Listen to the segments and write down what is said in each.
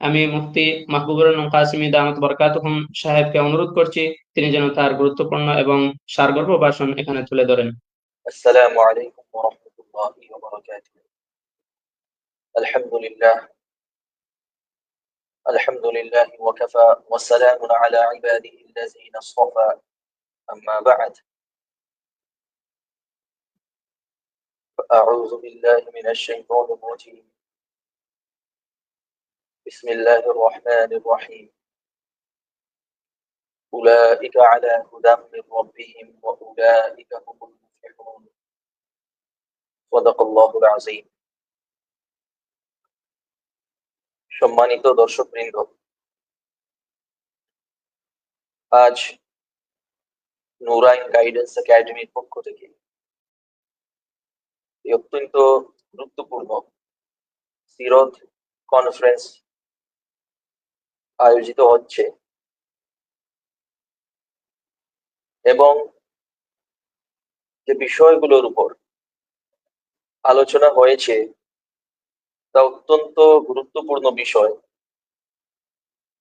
আমি মুফতি মাহবুবুর রহমান কাসিমি দামাত বরকাতুহুম সাহেবকে অনুরোধ করছি তিনি যেন তার গুরুত্বপূর্ণ এবং সারগর্ভ ভাষণ এখানে তুলে ধরেন আসসালামু আলাইকুম ওয়া রাহমাতুল্লাহি ওয়া বারাকাতুহু আলহামদুলিল্লাহ الحمد لله وكفى وسلام على عباده الذين اصطفى أما بعد فأعوذ بالله من الشيطان الرجيم بسم الله الرحمن الرحيم أولئك على هدى من ربهم وأولئك هم المفلحون صدق الله العظيم সম্মানিত দর্শকবৃন্দ আজ নুরাইন গাইডেন্স একাডেমির পক্ষ থেকে অত্যন্ত গুরুত্বপূর্ণ সিরত কনফারেন্স আয়োজিত হচ্ছে। এবং যে বিষয়গুলোর উপর আলোচনা হয়েছে, তা অত্যন্ত গুরুত্বপূর্ণ বিষয়।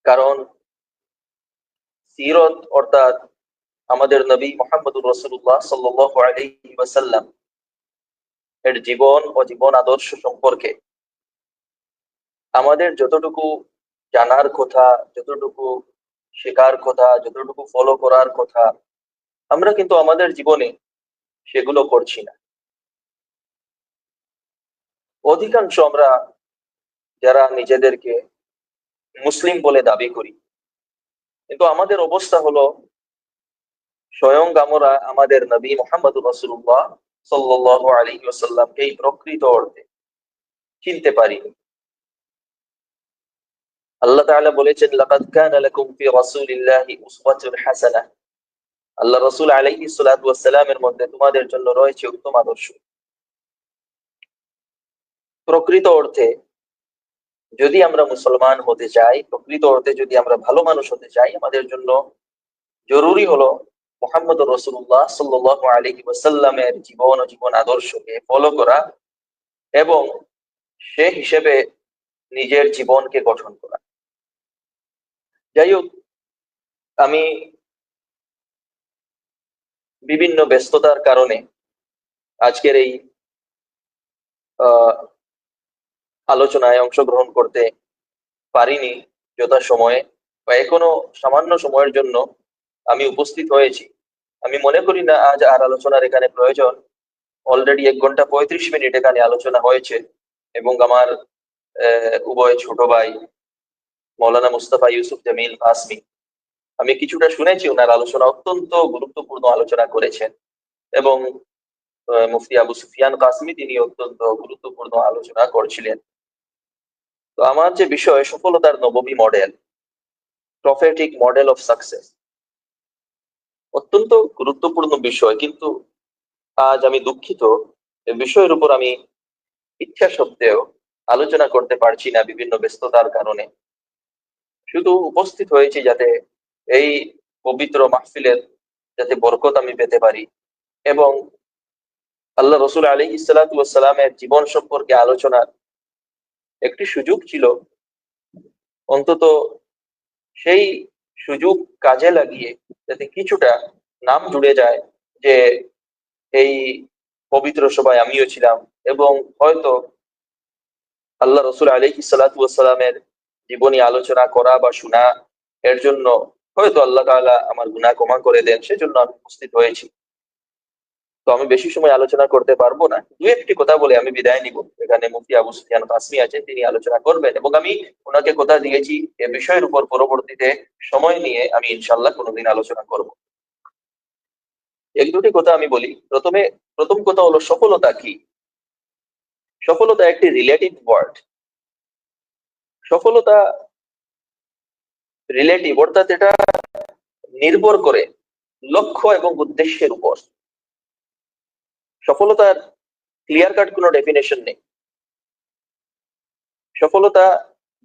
কারণ সিরত অর্থাৎ আমাদের নবী মোহাম্মদুর রসুল্লাহ সাল্লাহ এর জীবন ও জীবন আদর্শ সম্পর্কে আমাদের যতটুকু জানার কথা, যতটুকু শেখার কথা, যতটুকু ফলো করার কথা, আমরা কিন্তু আমাদের জীবনে সেগুলো করছি না। অধিকাংশ আমরা যারা নিজেদেরকে মুসলিম বলে দাবি করি, কিন্তু আমাদের অবস্থা হলো স্বয়ং আমরা আমাদের নবী মোহাম্মদ রসুল্লাহ সাল্লাহ আলী ওসাল্লামকে এই প্রকৃত অর্থে চিনতে পারিনি। আল্লাহ তাআলা বলেছেন, লাকাদ কানা লাকুম ফি রাসূলিল্লাহি উসওয়াতুন হাসানাহ আল্লাহ রাসূল আলাইহিস সালাতু ওয়াস মধ্যে তোমাদের জন্য রয়েছে উত্তম আদর্শ। প্রকৃত অর্থে যদি আমরা মুসলমান হতে চাই, প্রকৃত অর্থে যদি আমরা ভালো মানুষ হতে চাই, আমাদের জন্য জরুরি হলো মোহাম্মদ রসুল্লাহ সাল্লাহ আলহি ওয়াসাল্লামের জীবন ও জীবন আদর্শকে ফলো করা এবং সে হিসেবে নিজের জীবনকে গঠন করা। যাই হোক আমি বিভিন্ন ব্যস্ততার কারণে আজকের এই আলোচনায় অংশগ্রহণ করতে পারিনি যথা সময়ে বা এখনও সামান্য সময়ের জন্য আমি উপস্থিত হয়েছি। আমি মনে করি না আজ আর আলোচনার এখানে প্রয়োজন। অলরেডি এক ঘণ্টা পঁয়ত্রিশ মিনিট এখানে আলোচনা হয়েছে এবং আমার উভয় ছোট ভাই মৌলানা মুস্তাফা ইউসুফ জামিল আসমি আমি কিছুটা শুনেছি, ওনার আলোচনা অত্যন্ত গুরুত্বপূর্ণ আলোচনা করেছেন এবং মুফতি আবু সুফিয়ান কাসমি তিনি অত্যন্ত গুরুত্বপূর্ণ আলোচনা করছিলেন। তো আমার যে বিষয়, সফলতার নবমী model prophetic model of success অত্যন্ত গুরুত্বপূর্ণ বিষয়, কিন্তু আজ আমি দুঃখিত বিষয়ের উপর আমি ইচ্ছা সত্ত্বেও আলোচনা করতে পারছি না বিভিন্ন ব্যস্ততার কারণে। শুধু উপস্থিত হয়েছি যাতে এই পবিত্র মাহফিলের যাতে বরকত আমি পেতে পারি এবং আল্লাহ রসুল আলী ইসালাতামের জীবন সম্পর্কে আলোচনার একটি সুযোগ ছিল। অন্তত সেই সুযোগ কাজে লাগিয়ে যাতে কিছুটা নাম জুড়ে যায় যে এই পবিত্র সভায় আমিও ছিলাম এবং হয়তো আল্লাহ রসুল আলী সালাতামের জীবনী আলোচনা করা বা শোনা এর জন্য হয়তো আল্লাহ তালা আমার গুণা ক্ষমা করে দেন, সেজন্য আমি উপস্থিত হয়েছি। তো আমি বেশি সময় আলোচনা করতে পারব না। দু একটি কথা বলে আমি বিদায় নিব। এখানে মুফতি আবু সুফিয়ান কাসমি আছেন তিনি আলোচনা করবেন এবং আমি ওনাকে কথা দিয়েছি এ বিষয়ের উপর পরবর্তীতে সময় নিয়ে আমি ইনশাল্লাহ কোনোদিন আলোচনা করব। এক দুটি কথা আমি বলি। প্রথমে, প্রথম কথা হলো সফলতা কি? সফলতা একটি রিলেটিভ ওয়ার্ড সফলতা রিলেটিভ অর্থাৎ এটা নির্ভর করে লক্ষ্য এবং উদ্দেশ্যের উপর। সফলতার ক্লিয়ার কাট কোনো ডেফিনেশন নেই। সফলতা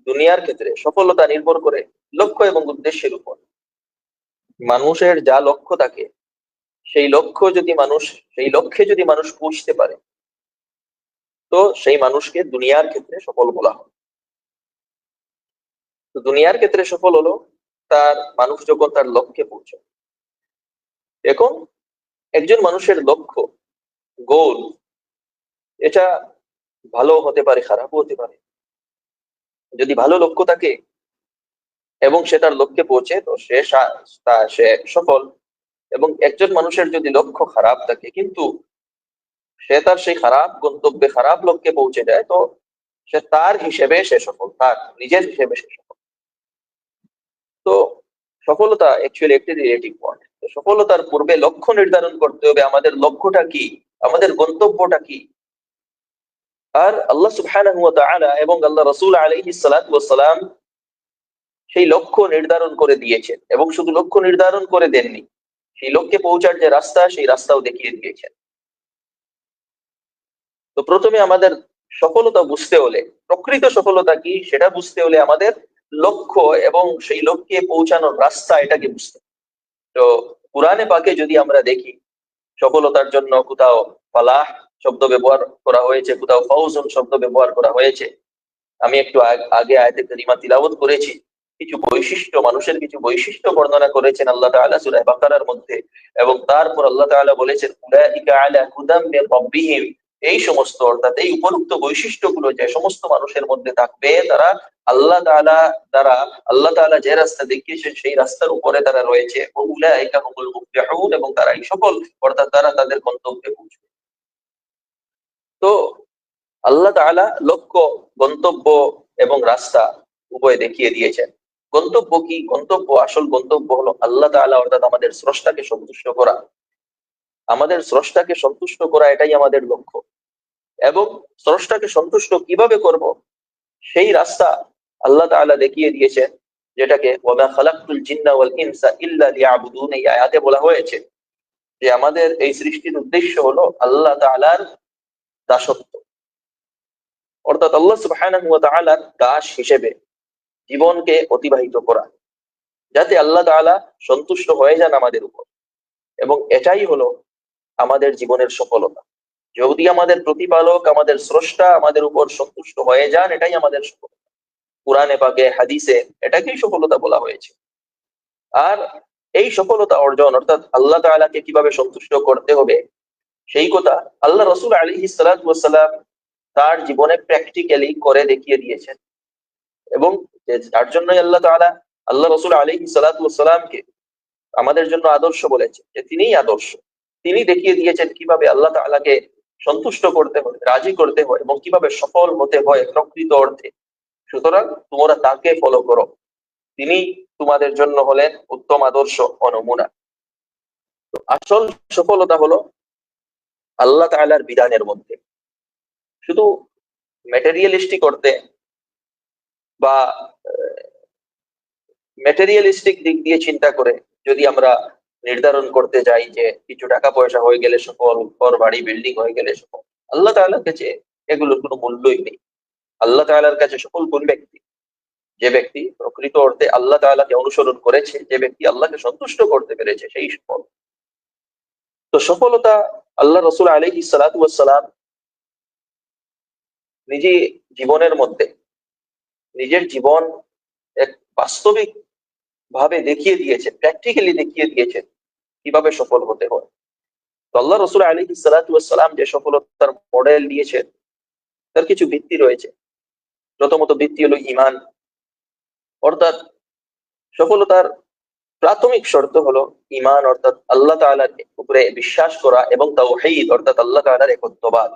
দুনিয়ার ক্ষেত্রে সফলতা নির্ভর করে লক্ষ্য এবং উদ্দেশ্যের উপর। মানুষের যা লক্ষ্য থাকে, সেই লক্ষ্য যদি মানুষ, সেই লক্ষ্যে যদি মানুষ পৌঁছতে পারে, তো সেই মানুষকে দুনিয়ার ক্ষেত্রে সফল বলা হয়। দুনিয়ার ক্ষেত্রে সফল হলো তার মানুষ তার লক্ষ্যে পৌঁছে। এখন একজন মানুষের লক্ষ্য গোল এটা ভালো হতে পারে, খারাপও হতে পারে। যদি ভালো লক্ষ্য থাকে এবং সে তার লক্ষ্যে পৌঁছে, তো সে সে সফল। এবং একজন মানুষের যদি লক্ষ্য খারাপ থাকে, কিন্তু সে তার সেই খারাপ গন্তব্যে, খারাপ লক্ষ্যে পৌঁছে যায়, তো সে তার হিসেবে সে সফল, তার নিজের হিসেবে সে সফল। তো সফলতা অ্যাকচুয়ালি একটি রিলেটিভ পয়েন্ট সফলতার পূর্বে লক্ষ্য নির্ধারণ করতে হবে আমাদের লক্ষ্যটা কি? আমাদের গন্তব্যটা কি? আর আল্লাহ সুবহানাহু ওয়া তাআলা এবং আল্লাহ রাসূল আলাইহিস সালাতু ওয়াস সালাম সেই লক্ষ্য নির্ধারণ করে দিয়েছেন এবং শুধু লক্ষ্য নির্ধারণ করে দেননি, সেই লক্ষ্যে পৌঁছার যে রাস্তা, সেই রাস্তাও দেখিয়ে দিয়েছেন। তো প্রথমে আমাদের সফলতা বুঝতে হলে, প্রকৃত সফলতা কি সেটা বুঝতে হলে আমাদের লক্ষ্য এবং সেই লক্ষ্যে পৌঁছানোর রাস্তা এটাকে বুঝতে তো কোরআনে পাকে যদি আমরা দেখি, সফলতার জন্য কোথাও ফালাহ শব্দ ব্যবহার করা হয়েছে, কোথাও ফাউজন শব্দ ব্যবহার করা হয়েছে। আমি একটু আগে আয়তে করিমা তিলাবত করেছি। কিছু বৈশিষ্ট্য, মানুষের কিছু বৈশিষ্ট্য বর্ণনা করেছেন আল্লাহ তাআলা সূরা বাকারার মধ্যে এবং তারপর আল্লাহ তাআলা বলেছেন এই সমস্ত, অর্থাৎ এই উপযুক্ত বৈশিষ্ট্যগুলো যে সমস্ত মানুষের মধ্যে থাকবে, তারা আল্লাহ তাআলা দ্বারা, আল্লাহ তাআলা যে রাস্তা দেখিয়েছেন, সেই রাস্তার উপরে তারা রয়েছে। এবং তারা এই সকল, অর্থাৎ তারা তাদের গন্তব্যে পৌঁছবে। তো আল্লাহ তাআলা লক্ষ্য, গন্তব্য এবং রাস্তা উভয় দেখিয়ে দিয়েছেন। গন্তব্য কি? গন্তব্য, আসল গন্তব্য হলো আল্লাহ তাআলা, অর্থাৎ আমাদের স্রষ্টাকে সন্তুষ্ট করা। আমাদের স্রষ্টাকে সন্তুষ্ট করা এটাই আমাদের লক্ষ্য। এবং স্রষ্টাকে সন্তুষ্ট কীভাবে করব? সেই রাস্তা আল্লাহ তাআলা দেখিয়ে দিয়েছেন, যেটাকে আয়াতে বলা হয়েছে। যে আমাদের এই সৃষ্টির উদ্দেশ্য হলো আল্লাহ তাআলার দাসত্ব। অর্থাৎ আল্লাহ সুবহানাহু ওয়া তাআলার দাস হিসেবে জীবনকে অতিবাহিত করা, যাতে আল্লাহ তাআলা সন্তুষ্ট হয়ে যান আমাদের উপর। এবং এটাই হলো আমাদের জীবনের সফলতা। যদি আমাদের প্রতিপালক, আমাদের স্রষ্টা আমাদের উপর সন্তুষ্ট হয়ে যান, এটাই আমাদের সফলতা। কোরআনে পাকে, হাদিসে এটাকেই সফলতা বলা হয়েছে। আর এই সফলতা অর্জন, অর্থাৎ আল্লাহ তাআলাকে কীভাবে সন্তুষ্ট করতে হবে, সেই কথা আল্লাহ রসুল আলী সালাম তার জীবনে প্র্যাকটিক্যালি করে দেখিয়ে দিয়েছেন। এবং তার জন্যই আল্লাহ তাআলা, আল্লাহ রসুল আলী সালাতামকে আমাদের জন্য আদর্শ বলেছে যে তিনিই আদর্শ। তিনি দেখিয়ে দিয়েছেন কীভাবে আল্লাহ তাআলাকে সন্তুষ্ট করতে হয়, রাজি করতে হয় এবং কীভাবে সফল হতে হয় প্রকৃত অর্থে। সুতরাং তোমরা তাকে ফলো করো। তিনি তোমাদের জন্য হলেন উত্তম আদর্শ ও তো আসল সফলতা হলো আল্লাহ তাআলার বিধানের মধ্যে। শুধু ম্যাটেরিয়ালিস্টিক অর্থে বা ম্যাটেরিয়ালিস্টিক দিক দিয়ে চিন্তা করে যদি আমরা নির্ধারণ করতে যাই যে কিছু টাকা পয়সা হয়ে গেলে সফল, ঘর বাড়ি বিল্ডিং হয়ে গেলে সফল। আল্লাহ তাআলার কাছে এগুলোর কোনো মূল্যই নেই। আল্লাহ তাআলার কাছে সফল কোন ব্যক্তি? যে ব্যক্তি প্রকৃত অর্থে আল্লাহ তাআলাকে অনুসরণ করেছে, যে ব্যক্তি আল্লাহকে সন্তুষ্ট করতে পেরেছে, সেই সফল। তো সফলতা আল্লাহ রসুল আলহি সালাম নিজে জীবনের মধ্যে, নিজের জীবন এক বাস্তবিক ভাবে দেখিয়ে দিয়েছেন প্র্যাকটিক্যালি দেখিয়ে দিয়েছেন কীভাবে সফল হতে হয়? তো আল্লাহ রসুল আলী সালাম যে সফলতার মডেল দিয়েছেন, তার কিছু ভিত্তি রয়েছে। প্রথমত ভিত্তি হলো ইমান অর্থাৎ সফলতার প্রাথমিক শর্ত হলো ইমান অর্থাৎ আল্লাহ তালার উপরে বিশ্বাস করা এবং তাও তাওহীদ, অর্থাৎ আল্লাহ তালার একত্ববাদ।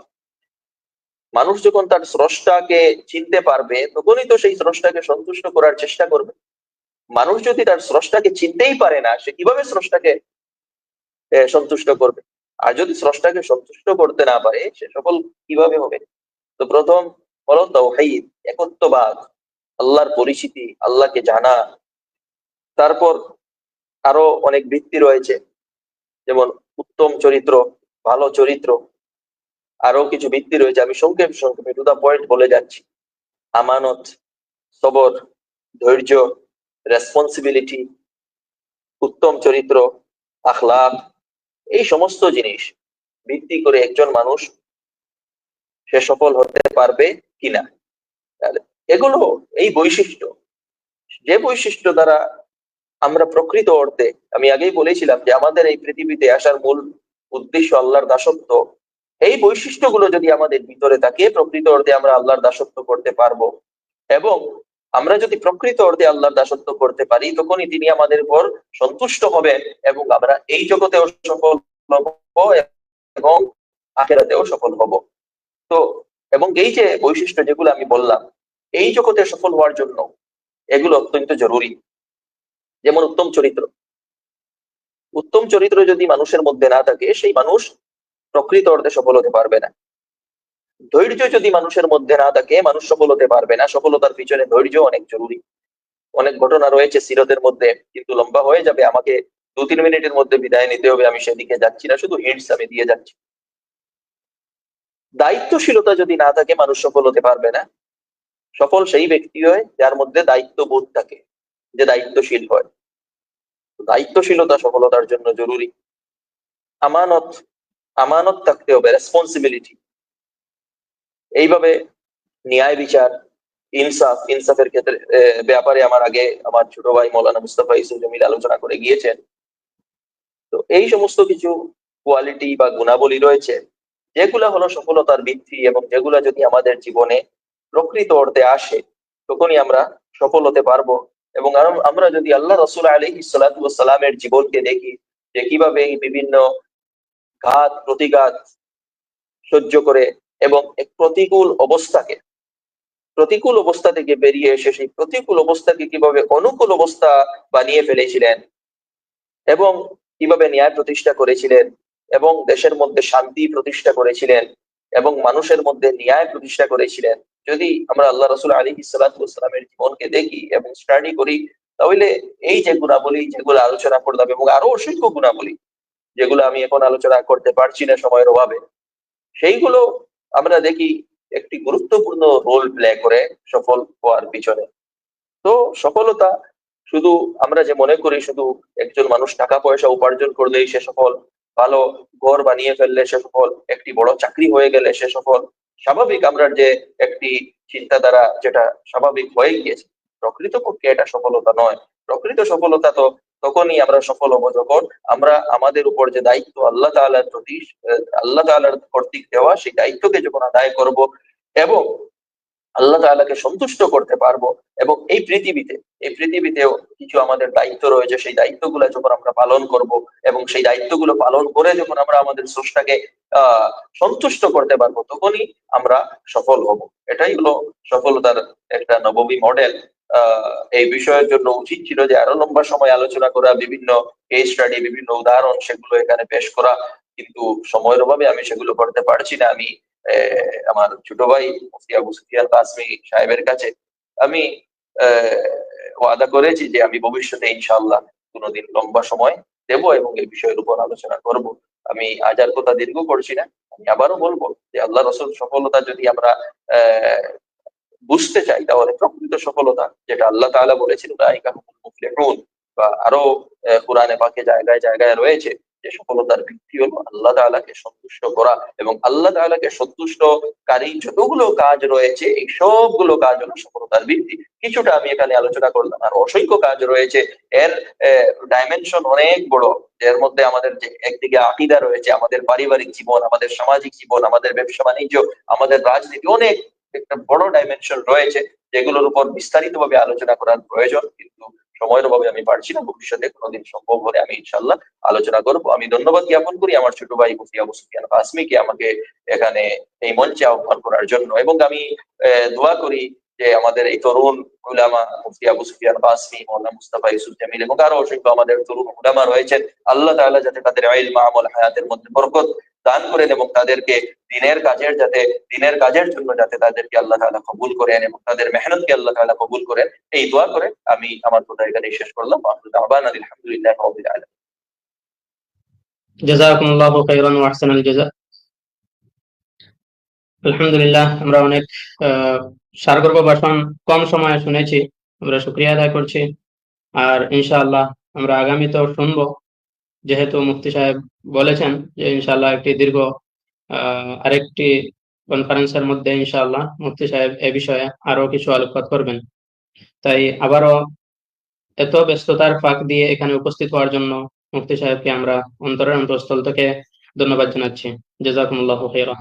মানুষ যখন তার স্রষ্টাকে চিনতে পারবে, তখনই তো সেই স্রষ্টাকে সন্তুষ্ট করার চেষ্টা করবে। মানুষ যদি তার স্রষ্টাকে চিনতেই পারে না, সে কীভাবে স্রষ্টাকে সন্তুষ্ট করবে। আর যদি স্রষ্টাকে সন্তুষ্ট করতে না পারে, সে সফল কীভাবে হবে? তো প্রথম হলো তাওহীদ একত্ববাদ, আল্লাহর পরিচিতি, আল্লাহকে জানা। তারপর আরও অনেক ভিত্তি রয়েছে, যেমন উত্তম চরিত্র, ভালো চরিত্র। আরও কিছু ভিত্তি রয়েছে, আমি সংক্ষেপ, সংক্ষেপে টু দা পয়েন্ট বলে যাচ্ছি। আমানত, সবর, ধৈর্য রেসপন্সিবিলিটি উত্তম চরিত্র আখলাপ এই সমস্ত জিনিস ভিত্তি করে একজন মানুষ সে সফল হতে পারবে কিনা? এগুলো এই বৈশিষ্ট্য। যে বৈশিষ্ট্য দ্বারা আমরা প্রকৃত অর্থে, আমি আগেই বলেছিলাম যে আমাদের এই পৃথিবীতে আসার মূল উদ্দেশ্য আল্লাহর দাসত্ব। এই বৈশিষ্ট্যগুলো যদি আমাদের ভিতরে থাকে, প্রকৃত অর্থে আমরা আল্লাহর দাসত্ব করতে পারব। এবং আমরা যদি প্রকৃত অর্থে আল্লাহর দাসত্ব করতে পারি, তখনই তিনি আমাদের উপর সন্তুষ্ট হবেন এবং আমরা এই জগতেও সফল হব এবং আখেরাতেও সফল হব। তো, এবং এই যে বৈশিষ্ট্য যেগুলো আমি বললাম, এই জগতে সফল হওয়ার জন্য এগুলো অত্যন্ত জরুরি। যেমন উত্তম চরিত্র। উত্তম চরিত্র যদি মানুষের মধ্যে না থাকে, সেই মানুষ প্রকৃত অর্থে সফল হতে পারবে না। ধৈর্য যদি মানুষের মধ্যে না থাকে, মানুষ সফল হতে পারবে না। সফলতার পিছনে ধৈর্য অনেক জরুরি। অনেক ঘটনা রয়েছে সিরতের মধ্যে, কিন্তু লম্বা হয়ে যাবে। আমাকে দু তিন মিনিটের মধ্যে বিদায় নিতে হবে, আমি সেদিকে যাচ্ছি না, শুধু হিন্টস আমি দিয়ে যাচ্ছি। দায়িত্বশীলতা যদি না থাকে, মানুষ সফল হতে পারবে না। সফল সেই ব্যক্তি হয় যার মধ্যে দায়িত্ববোধ থাকে, যে দায়িত্বশীল হয়। দায়িত্বশীলতা সফলতার জন্য জরুরি। আমানত আমানত থাকতে হবে রেসপন্সিবিলিটি এইভাবে ন্যায় বিচার, ইনসাফ, ইনসাফের ক্ষেত্রে ব্যাপারে আমার আগে আমার ছোট ভাই মৌলানা মুস্তাফা ইসুফ জমিল আলোচনা করে গিয়েছেন। তো এই সমস্ত কিছু কোয়ালিটি বা গুণাবলী রয়েছে, যেগুলা হলো সফলতার ভিত্তি এবং যেগুলা যদি আমাদের জীবনে প্রকৃত অর্থে আসে, তখনই আমরা সফল হতে পারব এবং আম- আমরা যদি আল্লাহ রসুল আলী সালামের জীবনকে দেখি, যে কীভাবে বিভিন্ন ঘাত, প্রতিঘাত সহ্য করে এবং এক প্রতিকূল অবস্থাকে, প্রতিকূল অবস্থা থেকে বেরিয়ে এসে সেই প্রতিকূল অবস্থাকে কীভাবে অনুকূল অবস্থা বানিয়ে ফেলেছিলেন এবং কীভাবে ন্যায় প্রতিষ্ঠা করেছিলেন এবং দেশের মধ্যে শান্তি প্রতিষ্ঠা করেছিলেন এবং মানুষের মধ্যে ন্যায় প্রতিষ্ঠা করেছিলেন, যদি আমরা আল্লাহ রসুল আলী সালামের জীবনকে দেখি এবং স্টাডি করি, তাহলে এই যে গুণাবলী, যেগুলো আলোচনা করলাম এবং আরও অসংখ্য গুণাবলী, যেগুলো আমি এখন আলোচনা করতে পারছি না সময়ের অভাবে, সেইগুলো আমরা দেখি একটি গুরুত্বপূর্ণ রোল প্লে করে সফল হওয়ার পিছনে। তো সফলতা শুধু আমরা যে মনে করি শুধু একজন মানুষ টাকা পয়সা উপার্জন করলেই সে সফল, ভালো ঘর বানিয়ে ফেললে সে সফল, একটি বড় চাকরি হয়ে গেলে সে সফল, স্বাভাবিক আমরা যে একটি চিন্তাধারা যেটা স্বাভাবিক হয়ে গিয়েছে। প্রকৃতপক্ষে এটা সফলতা নয়। প্রকৃত সফলতা তো তখনই আমরা সফল হব যখন আমরা আমাদের উপর যে দায়িত্ব আল্লাহ তাআলার প্রতি, আল্লাহ তাআলার কর্তৃক দেওয়া, সেই দায়িত্বকে যখন আদায় করব এবং আল্লাহ তাআলাকে সন্তুষ্ট করতে পারব এবং এই পৃথিবীতে, এই পৃথিবীতেও কিছু আমাদের দায়িত্ব রয়েছে, সেই দায়িত্বগুলো যখন আমরা পালন করব এবং সেই দায়িত্বগুলো পালন করে যখন আমরা আমাদের স্রষ্টাকে আহ সন্তুষ্ট করতে পারব, তখনই আমরা সফল হব। এটাই হলো সফলতার একটা নবমী মডেল এই বিষয়ের জন্য উচিত ছিল যে আরও লম্বা সময় আলোচনা করা, বিভিন্ন কেস স্টাডি বিভিন্ন উদাহরণ সেগুলো এখানে পেশ করা। কিন্তু সময়ের অভাবে আমি সেগুলো করতে পারছি না। আমি আমার ছোট ভাই মুফতি আবু কাসমি সাহেবের কাছে আমি ওয়াদা করেছি যে আমি ভবিষ্যতে ইনশাআল্লাহ কোনোদিন লম্বা সময় দেব এবং এই বিষয়ের উপর আলোচনা করব। আমি আজ আর কথা দীর্ঘ করছি না। আমি আবারও বলব যে আল্লাহ রসুল সফলতা যদি আমরা বুঝতে চাই, তাহলে প্রকৃত সফলতা যেটা আল্লাহ তাআলা বলেছেন বা আরও কোরআনে পাকে জায়গায় জায়গায় রয়েছে, যে সফলতার ভিত্তি হলো আল্লাহ তাআলাকে সন্তুষ্ট করা এবং আল্লাহ তাআলাকে সন্তুষ্টকারী যতগুলো কাজ রয়েছে, এই সবগুলো কাজ হলো সফলতার ভিত্তি। কিছুটা আমি এখানে আলোচনা করলাম, আর অসংখ্য কাজ রয়েছে, এর ডাইমেনশন অনেক বড়। এর মধ্যে আমাদের যে একদিকে আকিদা রয়েছে, আমাদের পারিবারিক জীবন, আমাদের সামাজিক জীবন, আমাদের ব্যবসা বাণিজ্য, আমাদের রাজনীতি, অনেক একটা বড় ডাইমেনশন রয়েছে, যেগুলোর উপর বিস্তারিত ভাবে আলোচনা করার প্রয়োজন। কিন্তু সময়ের অভাবে আমি পারছি না, ভবিষ্যতে কোনোদিন সম্ভব হলে আমি ইনশাল্লাহ আলোচনা করব। আমি ধন্যবাদ জ্ঞাপন করি আমার ছোট ভাই মুফতি আবু সুফিয়ান আমাকে এখানে এই মঞ্চে আহ্বান করার জন্য। এবং আমি দোয়া করি যে আমাদের এই তরুণ উলামা মুফতি আবু সুফিয়ান কাসমি, মৌলানা মুস্তাফা ইউসুফ জামিল এবং আরও অসংখ্য আমাদের তরুণ উলামা রয়েছেন। আল্লাহ তাআলা যাতে তাদের ইলম আমল হায়াতের মধ্যে বরকত দান করেন এবং তাদেরকে দিনের কাজের যাতে দিনের কাজের জন্য যাতে তাদেরকে আল্লাহ তাআলা কবুল করেন এবং তাদের মেহনতকে আল্লাহ তাআলা কবুল করেন এই দোয়া করে আমি আমার কথা এখানে শেষ করলাম। আলহামদুলিল্লাহ আলামিন। জাজাকুমুল্লাহু খাইরান ওয়া আহসানাল জাযা। আলহামদুলিল্লাহ আমরা অনেক আহ, সারগর্ভ ভাষণ কম সময়ে শুনেছি। আমরা শুকরিয়া আদায় করছি। আর ইনশাআল্লাহ আমরা আগামীতেও শুনব। যেহেতু মুফতি সাহেব বলেছেন যে ইনশাল্লাহ একটি দীর্ঘ আরেকটি কনফারেন্সের মধ্যে ইনশাআল্লাহ মুফতি সাহেব এ বিষয়ে আরও কিছু আলোকপাত করবেন। তাই আবারও এত ব্যস্ততার ফাঁক দিয়ে এখানে উপস্থিত হওয়ার জন্য মুফতি সাহেবকে আমরা অন্তরের অন্তঃস্থল থেকে ধন্যবাদ জানাচ্ছি। জেজাকুমুল্লাহ খেরা